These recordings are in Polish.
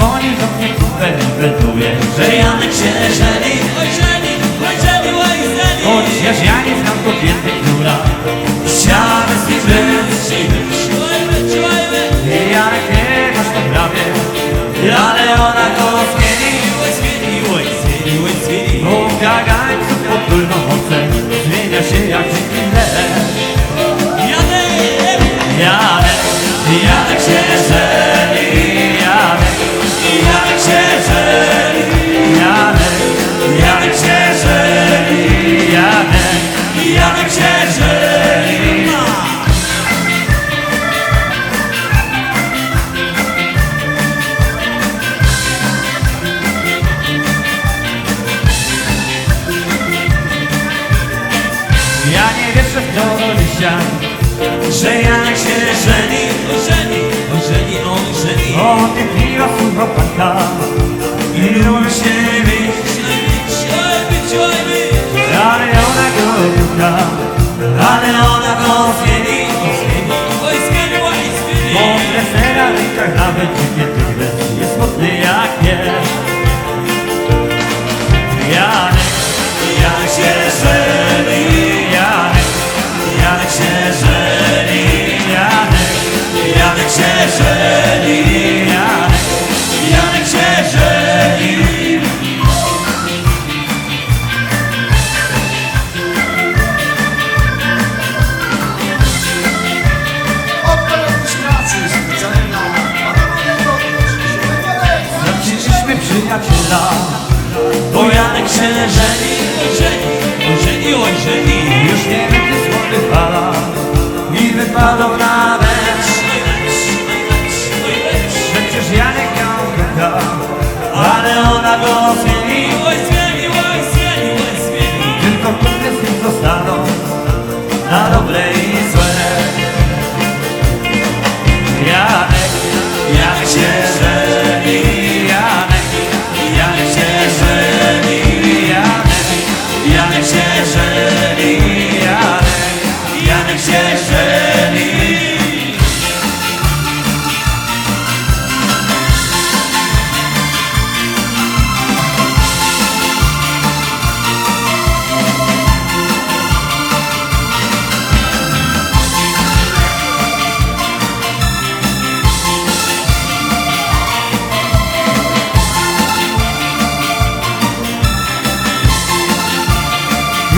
dzwoni do mnie kubek Weduje, że Janek się żeni. Oj żeni, oj żeni, oj żeni. Chociaż ja nie znam kobiety, która Siadę z nim być Janek nie masz po prawie Ale wierzę w to Że Janek się żeni. Ożeni, ożeni, ożeni. O tym piwa słowa paka I lubi się I'm a chicken. Przyjaciela Bo Janek się żeni Ożeni, ożeni, ożeni Już nie będzie słony fala I wypadał na mecz Przecież Janek ją kocha. Ale ona go Oj, oj, oj, zmieni. Tylko kurde z nim zostaną. Na dobre i złe. Janek, Janek się żeni ne želim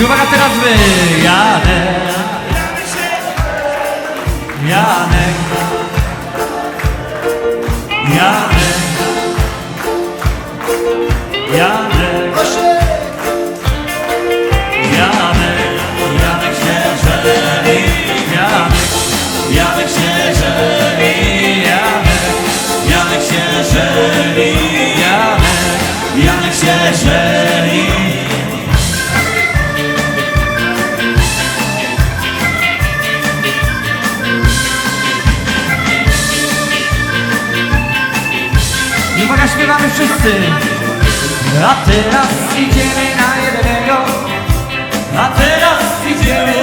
I uwaga teraz wy, Janek. Janek. Janek. Janek śpiewamy wszyscy. A teraz idziemy na jednego. A teraz idziemy